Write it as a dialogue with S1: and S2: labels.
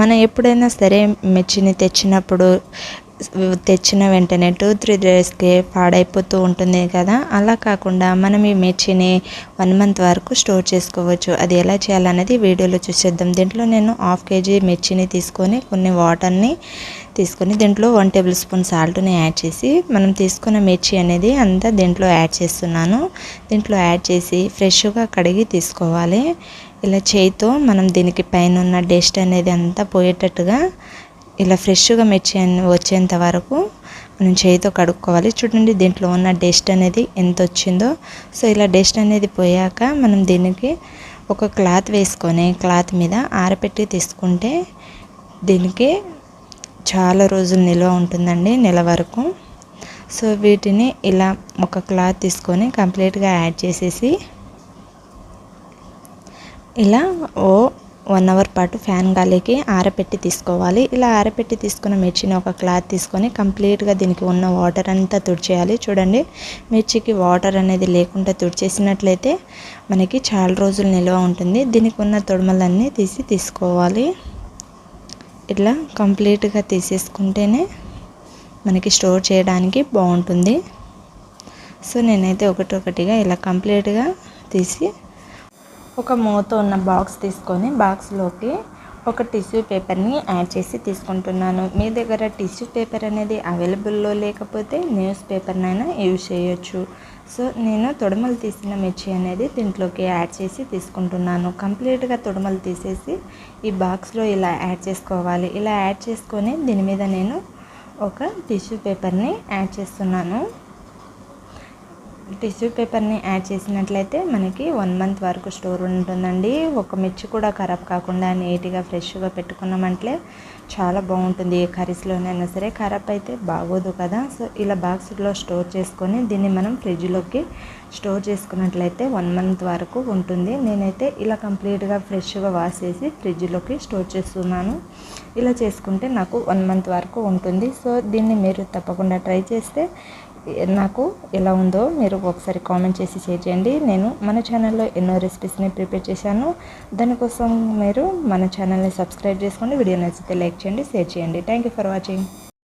S1: మనం ఎప్పుడైనా సరే మిర్చిని తెచ్చినప్పుడు తెచ్చిన వెంటనే టూ త్రీ డేస్కి పాడైపోతూ ఉంటుంది కదా. అలా కాకుండా మనం ఈ మిర్చిని వన్ మంత్ వరకు స్టోర్ చేసుకోవచ్చు. అది ఎలా చేయాలనేది వీడియోలో చూసేద్దాం. దీంట్లో నేను హాఫ్ కేజీ మిర్చిని తీసుకొని కొన్ని వాటర్ని తీసుకొని దీంట్లో వన్ టేబుల్ స్పూన్ సాల్ట్ని యాడ్ చేసి మనం తీసుకున్న మిర్చి అనేది అంతా దీంట్లో యాడ్ చేస్తున్నాను. దీంట్లో యాడ్ చేసి ఫ్రెష్గా కడిగి తీసుకోవాలి. ఇలా చేయితో మనం దీనికి పైన ఉన్న డస్ట్ అనేది అంతా పోయేటట్టుగా ఇలా ఫ్రెష్గా మిర్చి వచ్చేంత వరకు మనం చేయితో కడుక్కోవాలి. చూడండి దీంట్లో ఉన్న డస్ట్ అనేది ఎంత వచ్చిందో. సో ఇలా డస్ట్ అనేది పోయాక మనం దీనికి ఒక క్లాత్ వేసుకొని క్లాత్ మీద ఆరపెట్టి తీసుకుంటే దీనికి చాలా రోజులు నిల్వ ఉంటుందండి నెల వరకు. సో వీటిని ఇలా ఒక క్లాత్ తీసుకొని కంప్లీట్గా యాడ్ చేసేసి ఇలా ఓ వన్ అవర్ పాటు ఫ్యాన్ గాలికి ఆరపెట్టి తీసుకోవాలి. ఇలా ఆరపెట్టి తీసుకున్న మిర్చిని ఒక క్లాత్ తీసుకొని కంప్లీట్గా దీనికి ఉన్న వాటర్ అంతా తుడిచేయాలి. చూడండి మిర్చికి వాటర్ అనేది లేకుండా తుడిచేసినట్లయితే మనకి చాలా రోజులు నిల్వ ఉంటుంది. దీనికి ఉన్న తొడమలన్నీ తీసి తీసుకోవాలి. ఇట్లా కంప్లీట్గా తీసేసుకుంటేనే మనకి స్టోర్ చేయడానికి బాగుంటుంది. సో నేనైతే ఒకటి ఒకటిగా ఇలా కంప్లీట్గా తీసి ఒక మూత ఉన్న బాక్స్ తీసుకొని బాక్స్లోకి ఒక టిష్యూ పేపర్ని యాడ్ చేసి తీసుకుంటున్నాను. మీ దగ్గర టిష్యూ పేపర్ అనేది అవైలబుల్లో లేకపోతే న్యూస్ పేపర్నైనా యూజ్ చేయొచ్చు. సో నేను తొడమలు తీసిన మిర్చి అనేది దీంట్లోకి యాడ్ చేసి తీసుకుంటున్నాను. కంప్లీట్గా తొడమలు తీసేసి ఈ బాక్స్లో ఇలా యాడ్ చేసుకోవాలి. ఇలా యాడ్ చేసుకొని దీని మీద నేను ఒక టిష్యూ పేపర్ని యాడ్ చేస్తున్నాను. టిష్యూ పేపర్ని యాడ్ చేసినట్లయితే మనకి వన్ మంత్ వరకు స్టోర్ ఉంటుందండి. ఒక మిర్చి కూడా ఖరాబ్ కాకుండా నీట్గా ఫ్రెష్గా పెట్టుకున్నామంటే చాలా బాగుంటుంది. ఏ కర్రీస్లోనైనా సరే ఖరాబ్ అయితే బాగోదు కదా. సో ఇలా బాక్స్లో స్టోర్ చేసుకొని దీన్ని మనం ఫ్రిడ్జ్లోకి స్టోర్ చేసుకున్నట్లయితే వన్ మంత్ వరకు ఉంటుంది. నేనైతే ఇలా కంప్లీట్గా ఫ్రెష్గా వాష్ చేసి ఫ్రిడ్జ్లోకి స్టోర్ చేస్తున్నాను. ఇలా చేసుకుంటే నాకు వన్ మంత్ వరకు ఉంటుంది. సో దీన్ని మీరు తప్పకుండా ట్రై చేస్తే నాకు ఎలా ఉందో మీరు ఒకసారి కామెంట్ చేసి షేర్ చేయండి. నేను మన ఛానల్లో ఎన్నో రెసిపీస్ని ప్రిపేర్ చేశాను. దానికోసం మీరు మన ఛానల్ని సబ్స్క్రైబ్ చేసుకోండి. వీడియో నచ్చితే లైక్ చేయండి షేర్ చేయండి. Thank you for watching